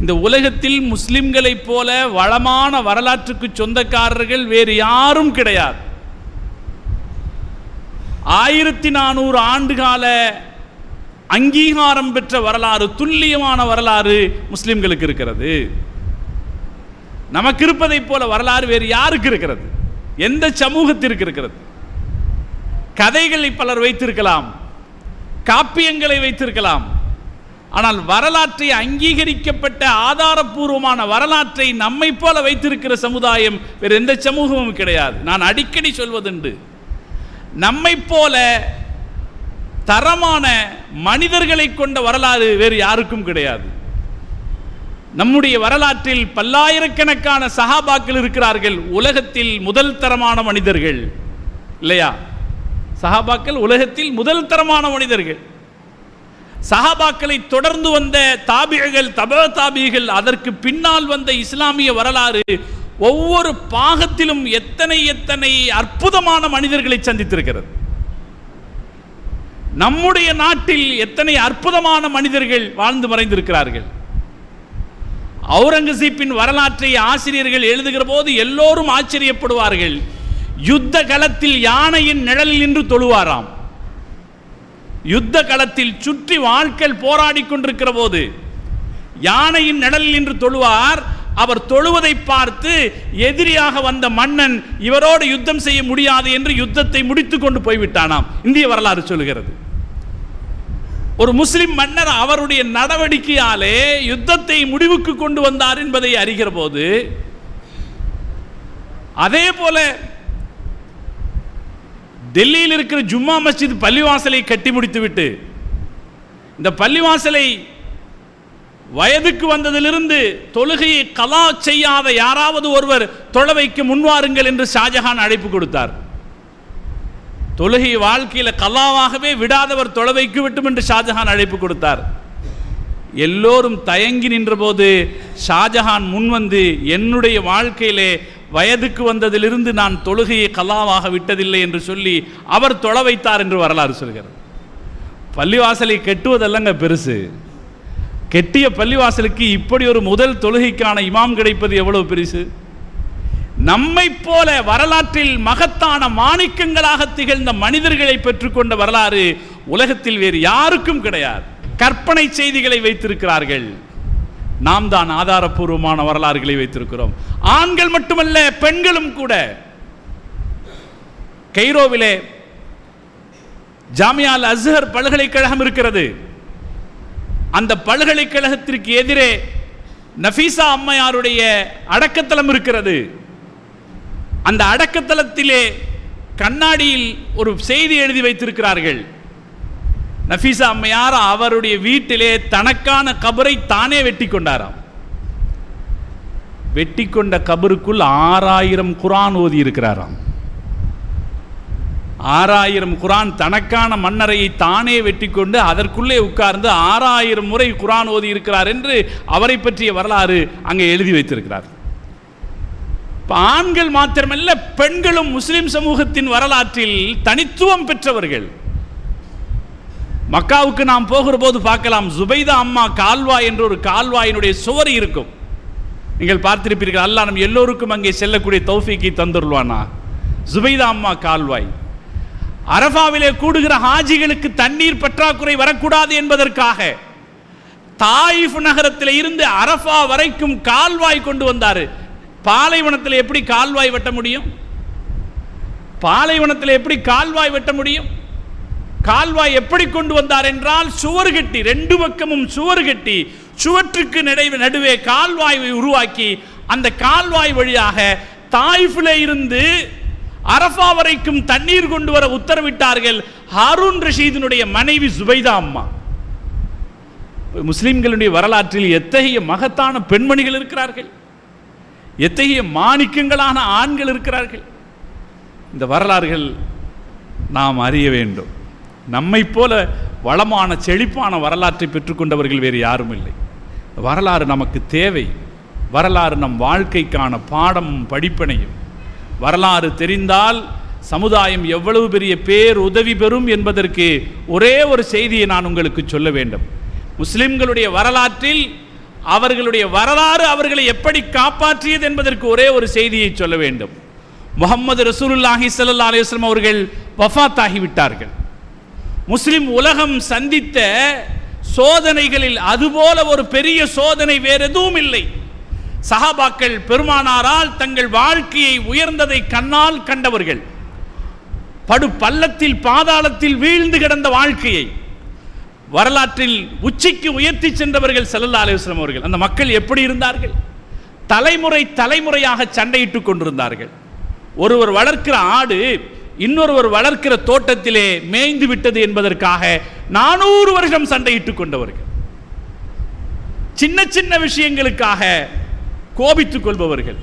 இந்த உலகத்தில் முஸ்லிம்களைப் போல வளமான வரலாற்றுக்கு சொந்தக்காரர்கள் வேறு யாரும் கிடையாது. ஆயிரத்தி நானூறு ஆண்டுகால அங்கீகாரம் பெற்ற வரலாறு துல்லியமான வரலாறு முஸ்லிம்களுக்கு இருக்கிறது. நமக்கு இருப்பதைப் போல வரலாறு வேறு யாருக்கு இருக்கிறது? எந்த சமூகத்திற்கு இருக்கிறது? கதைகளை பலர் வைத்திருக்கலாம் காப்பியங்களை வைத்திருக்கலாம் ஆனால் வரலாற்றை அங்கீகரிக்கப்பட்ட ஆதாரபூர்வமான வரலாற்றை நம்மை போல வைத்திருக்கிற சமுதாயம் வேறு எந்த சமூகமும் கிடையாது. நான் அடிக்கடி சொல்வதுண்டு நம்மை போல தரமான மனிதர்களை கொண்ட வரலாறு வேறு யாருக்கும் கிடையாது. நம்முடைய வரலாற்றில் பல்லாயிரக்கணக்கான சஹாபாக்கள் இருக்கிறார்கள் உலகத்தில் முதல் தரமான மனிதர்கள் இல்லையா? சஹாபாக்கள் உலகத்தில் முதல் தரமான மனிதர்கள். சஹாபாக்களை தொடர்ந்து வந்த தாபிகள் தப தாபிகள் அதற்கு பின்னால் வந்த இஸ்லாமிய வரலாறு ஒவ்வொரு பாகத்திலும் எத்தனை எத்தனை அற்புதமான மனிதர்களை சந்தித்திருக்கிறது. நம்முடைய நாட்டில் எத்தனை அற்புதமான மனிதர்கள் வாழ்ந்து மறைந்திருக்கிறார்கள். அவுரங்கசீப்பின் வரலாற்றை ஆசிரியர்கள் எழுதுகிற போது எல்லோரும் ஆச்சரியப்படுவார்கள். யுத்த களத்தில் யானையின் நிழலில் நின்று தொழுவாராம். யுத்த களத்தில் சுற்றி வாழ்க்கை போராடி கொண்டிருக்கிற போது யானையின் நிழலில் நின்று தொழுவார். அவர் தொழுவதை பார்த்து எதிரியாக வந்த மன்னன் இவரோடு யுத்தம் செய்ய முடியாது என்று யுத்தத்தை முடித்துக் கொண்டு போய்விட்டானாம். இந்திய வரலாறு சொல்கிறது ஒரு முஸ்லிம் மன்னர் அவருடைய நடவடிக்கையாலே யுத்தத்தை முடிவுக்கு கொண்டு வந்தார் என்பதை அறிகிற போது அதே போல டெல்லியில் இருக்கிற ஜும்மா மஸ்ஜித் பள்ளிவாசலை கட்டி முடித்துவிட்டு இந்த பள்ளிவாசலை வயதுக்கு வந்ததிலிருந்து தொழுகையை கலா செய்யாத யாராவது ஒருவர் தொழவைக்கு முன்வாருங்கள் என்று ஷாஜஹான் அழைப்பு கொடுத்தார். தொழுகை வாழ்க்கையில் கலாவாகவே விடாதவர் தொலைவைக்கு விட்டும் என்று ஷாஜஹான் அழைப்பு கொடுத்தார். எல்லோரும் தயங்கி நின்றபோது ஷாஜஹான் முன்வந்து என்னுடைய வாழ்க்கையிலே வயதுக்கு வந்ததிலிருந்து நான் தொழுகையை கலாவாக விட்டதில்லை என்று சொல்லி அவர் தொலை வைத்தார் என்று வரலாறு சொல்கிறார் பள்ளிவாசலை கெட்டுவதல்லங்க பெருசு. கெட்டிய பள்ளிவாசலுக்கு இப்படி ஒரு முதல் தொழுகைக்கான இமாம் கிடைப்பது எவ்வளவு பெருசு? நம்மை போல வரலாற்றில் மகத்தான மாணிக்கங்களாக திகழ்ந்த மனிதர்களை பெற்றுக்கொண்ட வரலாறு உலகத்தில் வேறு யாருக்கும் கிடையாது. கற்பனை செய்திகளை வைத்திருக்கிறார்கள். நாம் தான் ஆதாரபூர்வமான வரலாறுகளை வைத்திருக்கிறோம். ஆண்கள் மட்டுமல்ல பெண்களும் கூட. கைரோவிலே ஜாமியால் அஸ்ஹர் பல்கலைக்கழகம் இருக்கிறது. அந்த பல்கலைக்கழகத்திற்கு எதிரே நஃபீசா அம்மையாருடைய அடக்கத்தலம் இருக்கிறது. அந்த அடக்கத்தலத்திலே கண்ணாடியில் ஒரு செய்தி எழுதி வைத்திருக்கிறார்கள். நஃபீசா அம்மையார் அவருடைய வீட்டிலே தனக்கான கபரை தானே வெட்டி கொண்டாராம். வெட்டி கொண்ட கபருக்குள் ஆறாயிரம் குரான் ஓதி இருக்கிறாராம். ஆறாயிரம் குரான் தனக்கான மன்னரையை தானே வெட்டி கொண்டு அதற்குள்ளே உட்கார்ந்து ஆறாயிரம் முறை குரான் ஓதி இருக்கிறார் என்று அவரை பற்றிய வரலாறு அங்கே எழுதி வைத்திருக்கிறார். ஆண்கள் மாத்திரமல்ல பெண்களும் முஸ்லிம் சமூகத்தின் வரலாற்றில் தனித்துவம் பெற்றவர்கள். மக்காவுக்கு நாம் போகிற போது பார்க்கலாம் ஜுபைதா அம்மா கால்வாய் என்ற ஒரு கால்வாயினுடைய சுவர் இருக்கும். நீங்கள் பார்த்திருப்பீர்கள் அல்லாஹ் நம் எல்லோருக்கும் அங்கே செல்லக்கூடிய தௌஃபிக்கை தந்துருவானா ஜுபைதா அம்மா கால்வாய். அரஃபாவிலே கூடுகிற ஹாஜிகளுக்கு தண்ணீர் பற்றாக்குறை வரக்கூடாது என்பதற்காக தாயிஃப் நகரத்தில் இருந்து அரஃபா வரைக்கும் கால்வாய் கொண்டு வந்தார். பாலைவனத்தில் எப்படி கால்வாய் வெட்ட முடியும்? பாலைவனத்தில் எப்படி கால்வாய் வெட்ட முடியும்? கால்வாய் எப்படி கொண்டு வந்தார் என்றால் சுவர் கட்டி ரெண்டு பக்கமும் சுவர் கட்டி சுவற்றுக்கு நடுவே நடுவே கால்வாயை உருவாக்கி அந்த கால்வாய் வழியாக தாய்ஃபில் இருந்து அரஃபா வரைக்கும் தண்ணீர் கொண்டு வர உத்தரவிட்டார்கள் ஹாரூன் ரஷீதினுடைய மனைவி சுபைதா அம்மா. முஸ்லிம்களுடைய வரலாற்றில் எத்தகைய மகத்தான பெண்மணிகள் இருக்கிறார்கள்? எத்தகைய மாணிக்கங்களான ஆண்கள் இருக்கிறார்கள்? இந்த வரலாறுகள் நாம் அறிய வேண்டும். நம்மை போல வளமான செழிப்பான வரலாற்றை பெற்றுக்கொண்டவர்கள் வேறு யாரும் இல்லை. வரலாறு நமக்கு தேவை. வரலாறு நம் வாழ்க்கைக்கான பாடமும் படிப்பினையும். வரலாறு தெரிந்தால் சமுதாயம் எவ்வளவு பெரிய பேர் உதவி பெறும் என்பதற்கு ஒரே ஒரு செய்தியை நான் உங்களுக்கு சொல்ல வேண்டும். முஸ்லிம்களுடைய வரலாற்றில் அவர்களுடைய வரலாறு அவர்களை எப்படி காப்பாற்றியது என்பதற்கு ஒரே ஒரு செய்தியை சொல்ல வேண்டும். முகமது ரசூலுல்லாஹி சல்லா அலுவலம் அவர்கள் வஃபாத் ஆகிவிட்டார்கள் முஸ்லிம் உலகம் சந்தித்த சோதனைகளில் அதுபோல ஒரு பெரிய சோதனை வேறு எதுவும் இல்லை. சஹாபாக்கள் பெருமானாரால் தங்கள் வாழ்க்கையை உயர்ந்ததை கண்ணால் கண்டவர்கள். படு பள்ளத்தில் பாதாளத்தில் வீழ்ந்து கிடந்த வாழ்க்கையை. வரலாற்றில் உச்சிக்கு உயர்த்தி சென்றவர்கள் செல்லல்லா அலுவலம் அவர்கள். அந்த மக்கள் எப்படி இருந்தார்கள்? தலைமுறை தலைமுறையாக சண்டையிட்டுக் கொண்டிருந்தார்கள். ஒருவர் வளர்க்கிற ஆடு இன்னொருவர் வளர்க்கிற தோட்டத்திலே மேய்ந்து விட்டது என்பதற்காக நானூறு வருஷம் சண்டையிட்டுக் கொண்டவர்கள். சின்ன சின்ன விஷயங்களுக்காக கோபித்துக் கொள்பவர்கள்.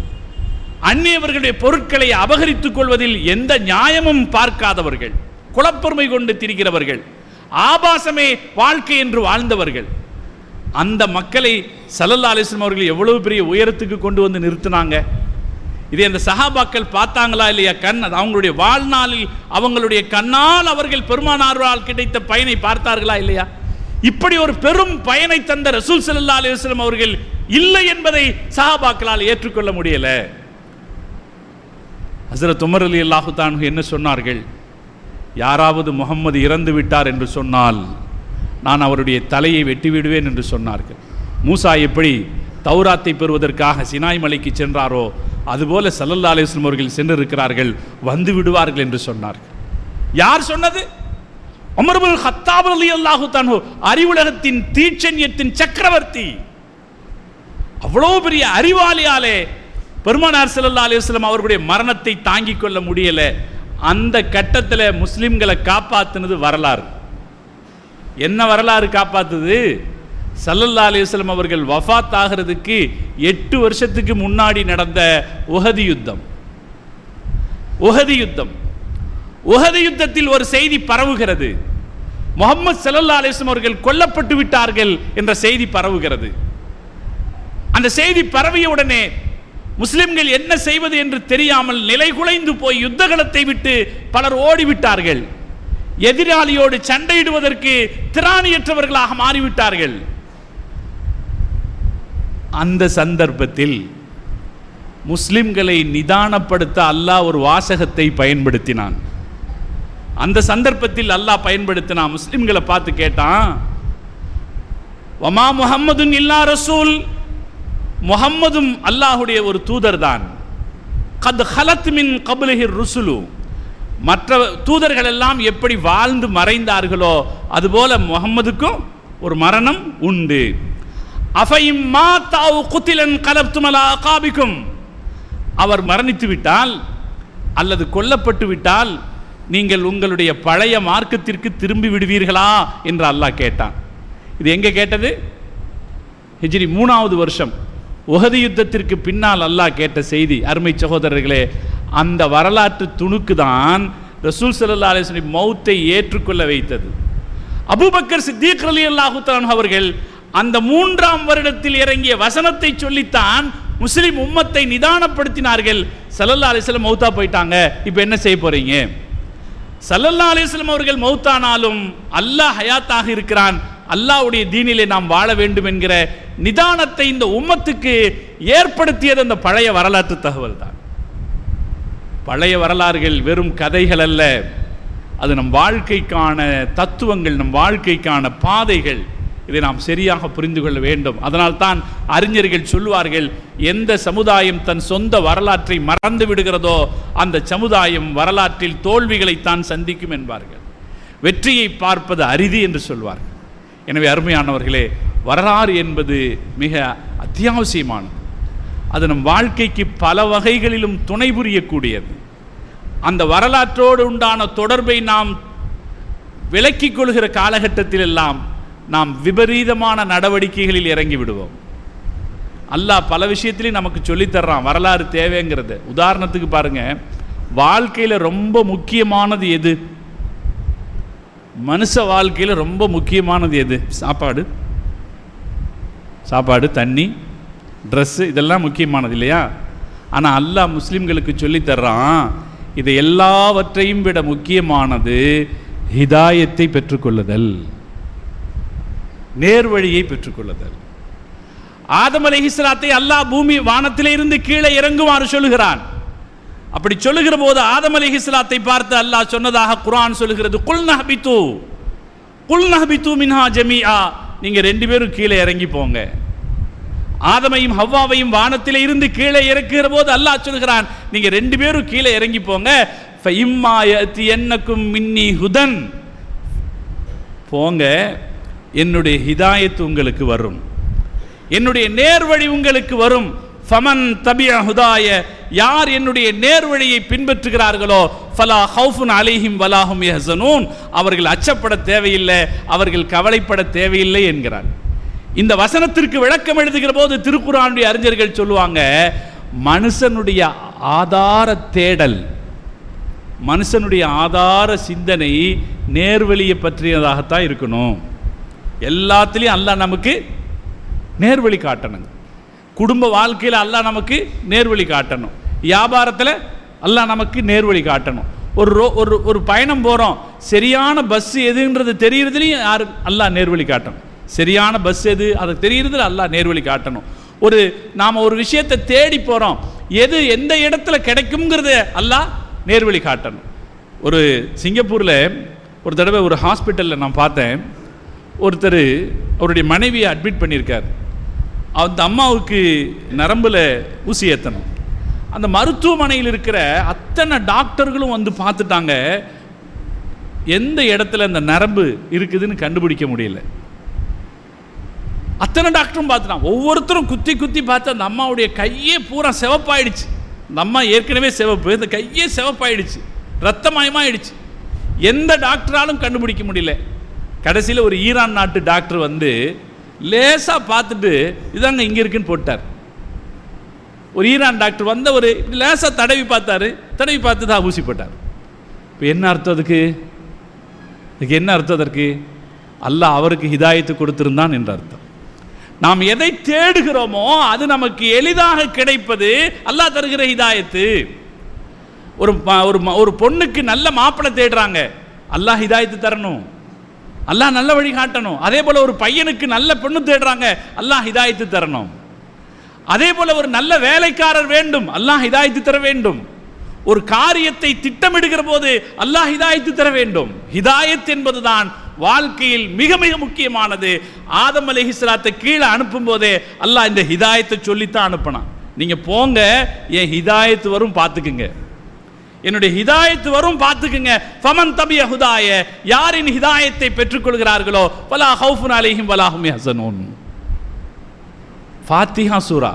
அந்நியவர்களுடைய பொருட்களை அபகரித்துக் கொள்வதில் எந்த நியாயமும் பார்க்காதவர்கள். குலப்பெருமை கொண்டு திரிகிறவர்கள். ஆபாசமே வாழ்க்கை என்று வாழ்ந்தவர்கள். அந்த மக்களை சல்லல்லா அலிஸ்லம் அவர்கள் எவ்வளவு பெரிய உயரத்துக்கு கொண்டு வந்து நிறுத்தினாங்க? இதை அந்த சஹாபாக்கள் பார்த்தாங்களா இல்லையா? கண் அது அவங்களுடைய வாழ்நாளில் அவங்களுடைய கண்ணால் அவர்கள் பெருமானார்வால் கிடைத்த பயனை பார்த்தார்களா இல்லையா? இப்படி ஒரு பெரும் பயனை தந்த ரசூல் சல்லா அலைஹி அவர்கள் இல்லை என்பதை சஹாபாக்களால் ஏற்றுக்கொள்ள முடியல. ஹசரத் உமர் அலி அல்லாஹுதான் என்ன சொன்னார்கள்? யாராவது முகம்மது இறந்து விட்டார் என்று சொன்னால் நான் அவருடைய தலையை வெட்டி விடுவேன் என்று சொன்னார்கள். மூசா எப்படி தௌராத்தை பெறுவதற்காக சினாய் மலைக்கு சென்றாரோ அதுபோல சல்லல்லா அலிஸ்லம் அவர்கள் சென்றிருக்கிறார்கள் வந்து விடுவார்கள் என்று சொன்னார்கள். யார் சொன்னது? அமர்புல் ஹத்தாப் அலி அல்லாஹு தானோ அறிவுலகத்தின் தீட்சண்யத்தின் சக்கரவர்த்தி. அவ்வளோ பெரிய அறிவாளியாலே பெருமானார் ஸல்லல்லாஹு அலைஹி அவர்களுடைய மரணத்தை தாங்கிக் கொள்ள முடியல. அந்த கட்டத்தில் முஸ்லிம்களை காப்பாத்துனது வரலாறு. என்ன வரலாறு காப்பாத்துது? சல்லல்லா அலிஸ்லம் அவர்கள் வஃபாத் ஆகிறதுக்கு எட்டு வருஷத்துக்கு முன்னாடி நடந்த உகதி யுத்தம். உகதி யுத்தம். உகதி யுத்தத்தில் ஒரு செய்தி பரவுகிறது. முகமது சல்லல்லா அலிஸ்லம் அவர்கள் கொல்லப்பட்டு விட்டார்கள் என்ற செய்தி பரவுகிறது. அந்த செய்தி பரவிய உடனே முஸ்லிம்கள் என்ன செய்வது என்று தெரியாமல் நிலைகுலைந்து போய் யுத்தகலத்தை விட்டு பலர் ஓடிவிட்டார்கள். எதிராளியோடு சண்டையிடுவதற்கு திராணியற்றவர்களாக மாறிவிட்டார்கள். அந்த சந்தர்ப்பத்தில் முஸ்லிம்களை நிதானப்படுத்த அல்லாஹ் ஒரு வாசகத்தை பயன்படுத்தினான். அந்த சந்தர்ப்பத்தில் அல்லாஹ் பயன்படுத்தினான். முஸ்லிம்களை பார்த்து கேட்டான் வமா முஹம்மதுன் இல்லா ரசூல். முகம்மதும் அல்லாஹுடைய ஒரு தூதர் தான் கத் ஹலத் மின் கபுலஹிர் ருசுலு. மற்ற தூதர்கள் எல்லாம் எப்படி வாழ்ந்து மறைந்தார்களோ அதுபோல முகம்மதுக்கும் ஒரு மரணம் உண்டு. அஃபைம் மா தாவு குத்திலன் கலப்துமலா காபிக்கும் அவர் மரணித்து விட்டால் அல்லது கொல்லப்பட்டு விட்டால் நீங்கள் உங்களுடைய பழைய மார்க்கத்திற்கு திரும்பி விடுவீர்களா என்று அல்லாஹ் கேட்டான். இது எங்கே கேட்டது? ஹிஜ்ரி மூணாவது வருஷம். உகதி யுத்தத்திற்கு பின்னால் அல்லாஹ் கேட்ட செய்தி அருமை சகோதரர்களே அந்த வரலாற்று துணுக்கு தான் ரசூல் சல்லா அலிஸ்லி மௌத்தை ஏற்றுக்கொள்ள வைத்தது. அபுபக்கர் சித்தீக் அலி அல்லாஹுத்தான் அவர்கள் அந்த மூன்றாம் வருடத்தில் இறங்கிய வசனத்தை சொல்லித்தான் முஸ்லிம் உம்மத்தை நிதானப்படுத்தினார்கள். சல்லல்லா அலிஸ்லம் மௌத்தா போயிட்டாங்க. இப்போ என்ன செய்ய போறீங்க? சல்லல்லா அலிஸ்லம் அவர்கள் மௌத்தானாலும் அல்லாஹ் ஹயாத்தாக இருக்கிறான். அல்லாஹ்வுடைய தீனிலே நாம் வாழ வேண்டும் என்கிற நிதானத்தை இந்த உம்மத்துக்கு ஏற்படுத்தியது அந்த பழைய வரலாற்று தகவல் தான். பழைய வரலாறுகள் வெறும் கதைகள் அல்ல. அது நம் வாழ்க்கைக்கான தத்துவங்கள் நம் வாழ்க்கைக்கான பாதைகள். இதை நாம் சரியாக புரிந்து கொள்ள வேண்டும். அதனால்தான் அறிஞர்கள் சொல்வார்கள் எந்த சமுதாயம் தன் சொந்த வரலாற்றை மறந்து விடுகிறதோ அந்த சமுதாயம் வரலாற்றில் தோல்விகளைத்தான் சந்திக்கும் என்பார்கள். வெற்றியை பார்ப்பது அரிதி என்று சொல்வார்கள். எனவே அருமையானவர்களே வரலாறு என்பது மிக அத்தியாவசியமானது. அது நம் வாழ்க்கைக்கு பல வகைகளிலும் துணை புரியக்கூடியது. அந்த வரலாற்றோடு உண்டான தொடர்பை நாம் விலக்கிக் கொள்கிற காலகட்டத்திலெல்லாம் நாம் விபரீதமான நடவடிக்கைகளில் இறங்கி விடுவோம். அல்லாஹ் பல விஷயத்திலையும் நமக்கு சொல்லித் தர்றான் வரலாறு தேவைங்கிறது. உதாரணத்துக்கு பாருங்கள் வாழ்க்கையில் ரொம்ப முக்கியமானது எது? மனுஷ வாழ்க்கையில் ரொம்ப முக்கியமானது எது? சாப்பாடு. சாப்பாடு தண்ணி ட்ரெஸ்ஸு இதெல்லாம் முக்கியமானது இல்லையா? ஆனால் அல்லாஹ் முஸ்லீம்களுக்கு சொல்லித் தர்றான் இது எல்லாவற்றையும் விட முக்கியமானது ஹிதாயத்தை பெற்றுக்கொள்ளுதல். நேர்வழியை பெற்றுக்கொள்ளுதல். ஆதம் அலிஹிஸ்லாத்தை அல்லாஹ் பூமி வானத்திலே இருந்து கீழே இறங்குமாறு சொல்லுகிறான். அப்படி சொல்லுகிற போது ஆதம் அலிஹிஸ்லாத்தை பார்த்து அல்லாஹ் சொன்னதாக குரான் சொல்லுகிறது குல் நஹபித்து குல் நஹபித்து மின்ஹா ஜமீஆ. நீங்க ரெண்டு பேரும் கீழே இறங்கி போங்க. ஆதமையும் ஹவ்வாவையும் வானத்திலே இருந்து கீழே இறக்குகிற போது அல்லாஹ் சொல்கிறான் நீங்க ரெண்டு பேரும் கீழே இறங்கி போங்க. ஃபஇம்மா என்னக்கும் மின்னி ஹுதன். போங்க. என்னுடைய ஹிதாயத்து உங்களுக்கு வரும். என்னுடைய நேர்வழி உங்களுக்கு வரும். ஃபமன் தபிய ஹுதாய யார் என்னுடைய நேர்வழியை பின்பற்றுகிறார்களோ ஃபலா ஹவுஃபுன் அலிஹிம் வலாஹும் யஹ்சனூன். அவர்கள் அச்சப்பட தேவையில்லை அவர்கள் கவலைப்பட தேவையில்லை என்கிறார். இந்த வசனத்திற்கு விளக்கம் எழுதுகிற போது திருக்குறானுடைய அறிஞர்கள் சொல்லுவாங்க மனுஷனுடைய ஆதார தேடல் மனுஷனுடைய ஆதார சிந்தனை நேர்வழியை பற்றியதாகத்தான் இருக்கணும். எல்லாத்துலேயும் அல்லாஹ் நமக்கு நேர்வழி காட்டணுங்க. குடும்ப வாழ்க்கையில் அல்லா நமக்கு நேர்வழி காட்டணும். வியாபாரத்தில் அல்லாஹ் நமக்கு நேர்வழி காட்டணும். ஒரு ரோ ஒரு ஒரு பயணம் போகிறோம் சரியான பஸ் எதுன்றது தெரிகிறதுலையும் யார் அல்லாஹ் நேர்வழி காட்டணும். சரியான பஸ் எது அது தெரிகிறதுல அல்லாஹ் நேர்வழி காட்டணும். ஒரு நாம் ஒரு விஷயத்தை தேடி போகிறோம் எது எந்த இடத்துல கிடைக்குங்கிறத அல்லாஹ் நேர்வழி காட்டணும். ஒரு சிங்கப்பூரில் ஒரு தடவை ஒரு ஹாஸ்பிட்டலில் நான் பார்த்தேன். ஒருத்தர் அவருடைய மனைவியை அட்மிட் பண்ணியிருக்கார். அந்த அம்மாவுக்கு நரம்பில் ஊசி ஏற்றணும் அந்த மருத்துவமனையில் இருக்கிற அத்தனை டாக்டர்களும் வந்து பார்த்துட்டாங்க. எந்த இடத்துல அந்த நரம்பு இருக்குதுன்னு கண்டுபிடிக்க முடியல. அத்தனை டாக்டரும் பார்த்துட்டான் ஒவ்வொருத்தரும் குத்தி குத்தி பார்த்து அந்த அம்மாவுடைய கையே பூரா சிவப்பாயிடுச்சு. அந்த அம்மா ஏற்கனவே சிவப்பு இந்த கையே சிவப்பாயிடுச்சு. ரத்தமயமாயிடுச்சு. எந்த டாக்டராலும் கண்டுபிடிக்க முடியல. கடைசியில் ஒரு ஈரான் நாட்டு டாக்டர் வந்து லேசாக பார்த்துட்டு இதாங்க இங்கே இருக்குன்னு போட்டார். ஒரு ஈரான் டாக்டர் வந்த ஒரு லேசாக தடவி பார்த்தாரு. தடவி பார்த்து தான் ஊசி போட்டார். இப்போ என்ன அர்த்தம் அதுக்கு? இதுக்கு என்ன அர்த்தம் அதற்கு? அல்லாஹ் அவருக்கு ஹிதாயத்து கொடுத்திருந்தான் என்ற அர்த்தம். நாம் எதை தேடுகிறோமோ அது நமக்கு எளிதாக கிடைப்பது அல்லாஹ் தருகிற ஹிதாயத்து. ஒரு ஒரு ஒரு பொண்ணுக்கு நல்ல மாப்பிள்ளை தேடுறாங்க. அல்லாஹ் ஹிதாயத்து தரணும். அல்லாஹ் நல்ல வழி காட்டணும். அதே போல் ஒரு பையனுக்கு நல்ல பெண்ணு தேடுறாங்க அல்லாஹ் ஹிதாயத்து தரணும். அதே போல் ஒரு நல்ல வேலைக்காரர் வேண்டும் அல்லாஹ் ஹிதாயத்து தர வேண்டும். ஒரு காரியத்தை திட்டமிடுகிற போது அல்லாஹ் ஹிதாயத்து தர வேண்டும். ஹிதாயத் என்பதுதான் வாழ்க்கையில் மிக மிக முக்கியமானது. ஆதம் அலைஹிஸ்ஸலாத்தை கீழே அனுப்பும் போதே அல்லாஹ் இந்த ஹிதாயத்தை சொல்லித்தான் அனுப்பினான். நீங்கள் போங்க என் ஹிதாயத்து வரும் பார்த்துக்குங்க. என்னுடைய ஹிதாயத்து வரும் பார்த்துக்குங்க. ஃபமன் தபிய ஹுதாய யாரின் ஹிதாயத்தை பெற்றுக்கொள்கிறார்களோ பலா ஹவுஃபுன் அலைஹிம் வலாஹும் ஹசனோன் ஃபாத்திஹா சூரா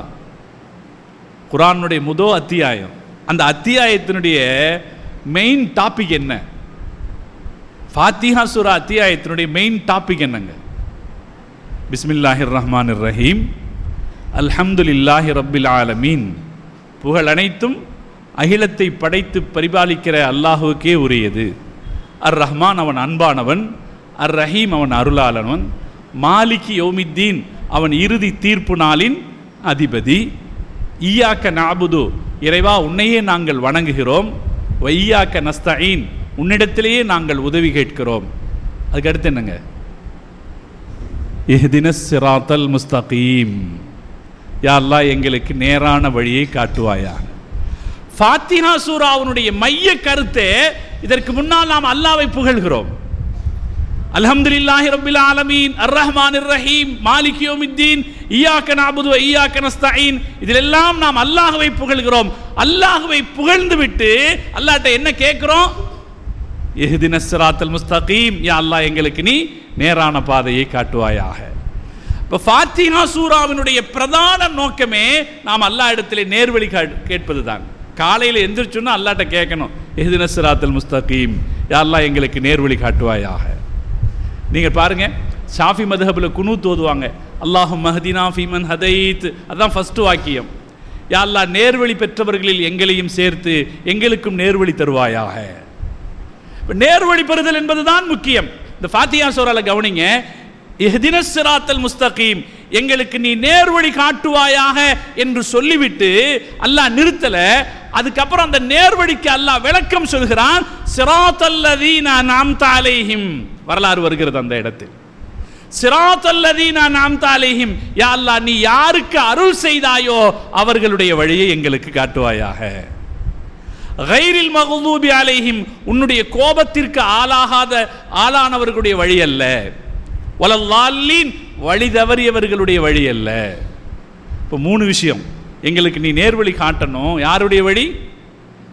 குரானுடைய முதோ அத்தியாயம். அந்த அத்தியாயத்தினுடைய மெயின் டாபிக் என்ன? ஃபாத்திஹா சூரா அத்தியாயத்தினுடைய மெயின் டாபிக் என்னங்க? பிஸ்மில்லாஹிர் ரஹ்மான் ரஹீம் அல்ஹம்துலில்லாஹி ரப்பில் ஆலமீன். புகழ் அனைத்தும் அகிலத்தை படைத்து பரிபாலிக்கிற அல்லாஹுவுக்கே உரியது. அர் ரஹ்மான் அவன் அன்பானவன் அர் ரஹீம் அவன் அருளாளனவன் மாலிகி யோமித்தீன் அவன் இறுதி தீர்ப்பு நாளின் அதிபதி. ஈயாக்க நாபுது இறைவா உன்னையே நாங்கள் வணங்குகிறோம். வையாக்க நஸ்தீன் உன்னிடத்திலேயே நாங்கள் உதவி கேட்கிறோம். அதுக்கடுத்து என்னங்க? எஹ்தின சிராத்தல் முஸ்தகீம். யா அல்லாஹ் எங்களுக்கு நேரான வழியை காட்டுவாயா ஃபாத்திஹா சூராவுனுடைய மைய கருத்தே இதற்கு முன்னால் நாம் அல்லாவை புகழ்கிறோம். அல்ஹம்துலில்லாஹி ரப்பில் ஆலமீன் அர் ரஹ்மானிர் ரஹீம் மாலிக் யௌமித்தீன் இய்யாக நஅபுது வ இதிலெல்லாம் நாம் அல்லாஹுவை புகழ்கிறோம். அல்லாஹுவை புகழ்ந்து விட்டு அல்லாட்ட என்ன கேட்குறோம்? எஹ்தின சிராத்தல் முஸ்தகீம். யா அல்லாஹ் எங்களுக்கு நீ நேரான பாதையை காட்டுவாயாக. இப்போ ஃபாத்திஹா சூராவினுடைய பிரதான நோக்கமே நாம் அல்லா இடத்திலே நேர்வழி கேட்பது கேட்பதுதான். காலையில் எந்திரிச்சோன்னா அல்லாட்ட கேட்கணும் இஹ்தின சிராத்தல் முஸ்தகீம். யாரெல்லாம் எங்களுக்கு நேர்வழி காட்டுவாயாக. நீங்கள் பாருங்க ஷாஃபி மதுஹபில் குனு தோதுவாங்க அல்லாஹு மஹதினா ஃபீமன் ஹதைத். அதான் ஃபர்ஸ்ட் வாக்கியம். யா நேர்வழி பெற்றவர்களில் எங்களையும் சேர்த்து எங்களுக்கும் நேர்வழி தருவாயாக. நேர்வழி பெறுதல் என்பதுதான் முக்கியம். இந்த ஃபாத்தியா சோரால் கவனிங்க எஹ்தின சிராத்தல் முஸ்தகீம். எங்களுக்கு நீ நேர்வழி காட்டுவாயாக என்று சொல்லிவிட்டு அல்லாஹ் நிறுத்தலை அதுக்கப்புறம் அந்த நேர்வழிக்கு அல்லாஹ் விளக்கம் சொல்கிறான் சிராத்தல்லதீன நாம் தாலேஹிம் வரலாறு வருகிறது அந்த இடத்தில். சிராத்தல்லதீனா நாம் தாலேஹிம் யா அல்லாஹ் நீ யாருக்கு அருள் செய்தாயோ அவர்களுடைய வழியை எங்களுக்கு காட்டுவாயாக. கைரில் மகதூபி அலைஹிம். உன்னுடைய கோபத்திற்கு ஆளாகாத ஆளானவர்களுடைய வழி அல்ல. வலல்லாலீன் வழி தவறியவர்களுடைய வழி அல்ல. இப்போ மூணு விஷயம். எங்களுக்கு நீ நேர்வழி காட்டணும். யாருடைய வழி?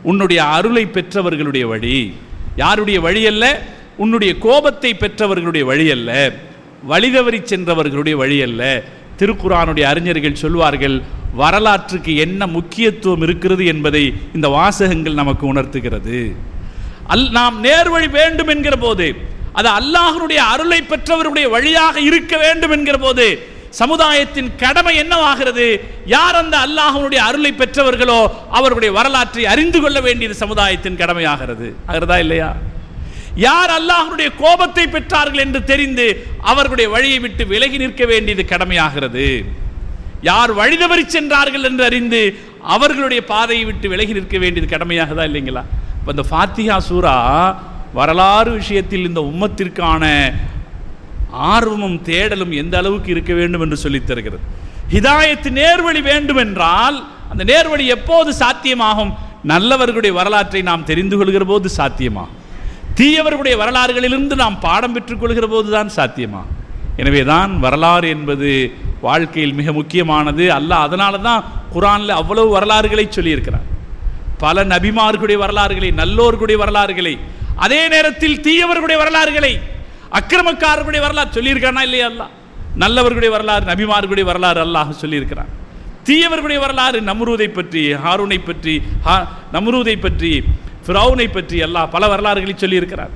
உன்னுடைய அருளை பெற்றவர்களுடைய வழி. யாருடைய வழி அல்ல? உன்னுடைய கோபத்தை பெற்றவர்களுடைய வழி அல்ல. வழிதவறி சென்றவர்களுடைய வழி அல்ல. திருக்குறானுடைய அறிஞர்கள் சொல்வார்கள் வரலாற்றுக்கு என்ன முக்கியத்துவம் இருக்கிறது என்பதை இந்த வாசகங்கள் நமக்கு உணர்த்துகிறது. அல் நாம் நேர்வழி வேண்டும் என்கிற போது அது அல்லாஹனுடைய அருளை பெற்றவருடைய வழியாக இருக்க வேண்டும் என்கிற போது சமுதாயத்தின் கடமை என்னவாகிறது? யார் அந்த அல்லாஹனுடைய அருளை பெற்றவர்களோ அவர்களுடைய வரலாற்றை அறிந்து கொள்ள வேண்டியது சமுதாயத்தின் கடமையாகிறது. ஆகிறதா இல்லையா? யார் அல்லாஹனுடைய கோபத்தை பெற்றார்கள் என்று தெரிந்து அவர்களுடைய வழியை விட்டு விலகி நிற்க வேண்டியது கடமையாகிறது. யார் வழிதவறி சென்றார்கள் என்று அறிந்து அவர்களுடைய பாதையை விட்டு விலகி நிற்க வேண்டியது கடமையாகதா இல்லைங்களா? இப்போ இந்த ஃபாத்திகா சூரா வரலாறு விஷயத்தில் இந்த உம்மத்திற்கான ஆர்வமும் தேடலும் எந்த அளவுக்கு இருக்க வேண்டும் என்று சொல்லித் தருகிறது. ஹிதாயத்து நேர்வழி வேண்டும் என்றால் அந்த நேர்வழி எப்போது சாத்தியமாகும்? நல்லவர்களுடைய வரலாற்றை நாம் தெரிந்து கொள்கிற போது சாத்தியமாகும். தீயவர்களுடைய வரலாறுகளிலிருந்து நாம் பாடம் பெற்றுக்கொள்கிற போது தான் சாத்தியமா எனவே தான் வரலாறு என்பது வாழ்க்கையில் மிக முக்கியமானது. அல்ல அதனால தான் குரானில் அவ்வளவு வரலாறுகளை சொல்லியிருக்கிறார் பல நபிமார்களுடைய வரலாறுகளை நல்லோர்களுடைய வரலாறுகளை அதே நேரத்தில் தீயவர்களுடைய வரலாறுகளை அக்கிரமக்காரர்களுடைய வரலாறு சொல்லியிருக்கானா இல்லையா அல்லா நல்லவர்களுடைய வரலாறு நபிமார்களுடைய வரலாறு அல்லாஹ் சொல்லியிருக்கிறான். தீயவர்களுடைய வரலாறு நம்ரூதை பற்றி ஹாரூனை பற்றி ஹா- நம்ரூதை பற்றி ஃபிரௌனை பற்றி எல்லாம் பல வரலாறுகளை சொல்லியிருக்கிறார்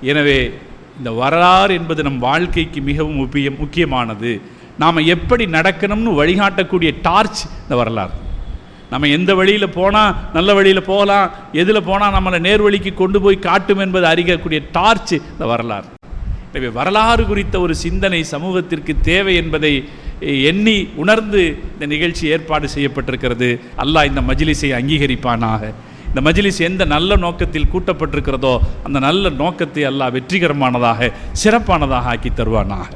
எனவே இந்த வரலாறு என்பது நம் வாழ்க்கைக்கு மிகவும் முக்கியம் முக்கியமானது. நாம் எப்படி நடக்கணும்னு வழிகாட்டக்கூடிய டார்ச் இந்த வரலாறு. நம்ம எந்த வழியில் போனால் நல்ல வழியில் போகலாம் எதில் போனால் நம்மளை நேர்வழிக்கு கொண்டு போய் காட்டும் என்பது அறியக்கூடிய டார்ச் இந்த வரலாறு. எனவே வரலாறு குறித்த ஒரு சிந்தனை சமூகத்திற்கு தேவை என்பதை எண்ணி உணர்ந்து இந்த நிகழ்ச்சி ஏற்பாடு செய்யப்பட்டிருக்கிறது. அல்லாஹ் இந்த மஜிலிசை அங்கீகரிப்பானாக. இந்த மஜிலிஸ் எந்த நல்ல நோக்கத்தில் கூட்டப்பட்டிருக்கிறதோ அந்த நல்ல நோக்கத்தை அல்லாஹ் வெற்றிகரமானதாக சிறப்பானதாக ஆக்கி தருவானாக.